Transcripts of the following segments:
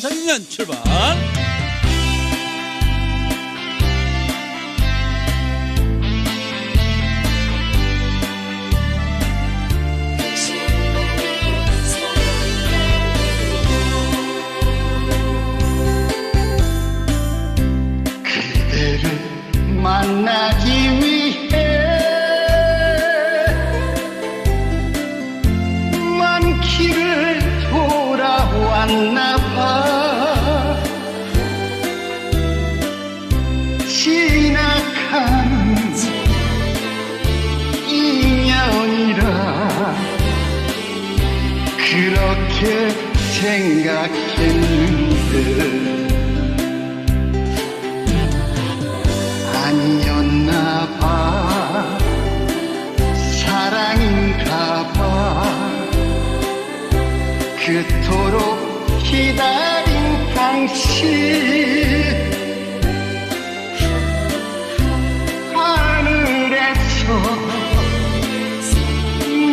천상인연 출발. 그대를 만나기 그렇게 생각했는데. 아니었나 봐. 사랑인가 봐. 그토록 기다린 당신 하늘에서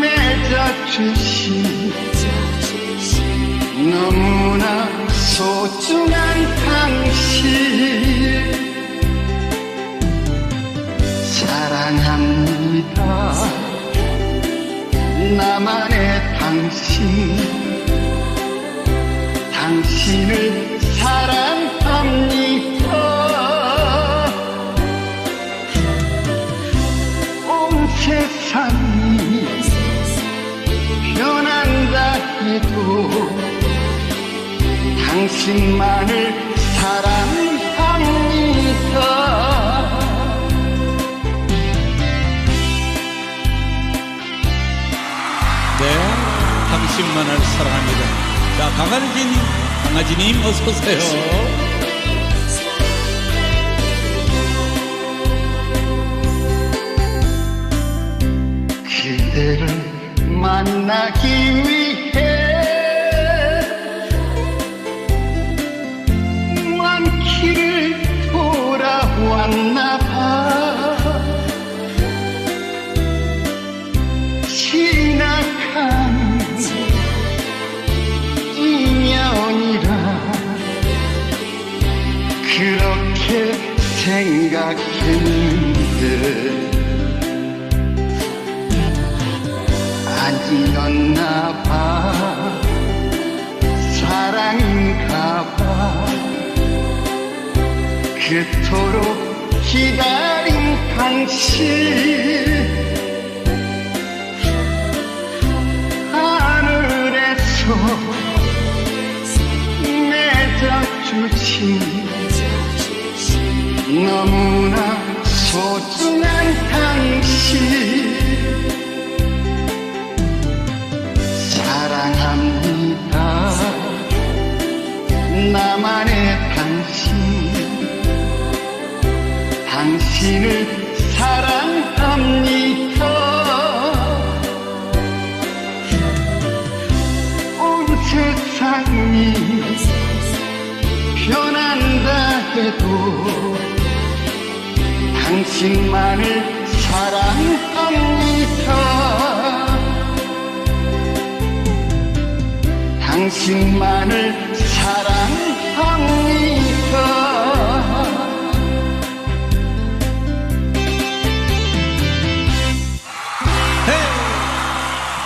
맺어주신 너무나 소중한 당신. 사랑합니다. 나만의 당신. 당신을 사랑합니다. 온 세상이 변한다 해도 당신만을 사랑합니다 네 당신만을 사랑합니다. 자 강아지님 강아지님 어서 오세요. 그대를 만나기 위해 생각했는데. 아니었나 봐. 사랑인가 봐. 그토록 기다린 당신 너무나 소중한 당신. 사랑합니다. 나만의 당신. 당신을 사랑합니다. 온 세상이 변한다 해도 당신만을 사랑합니다. 당신만을 사랑합니다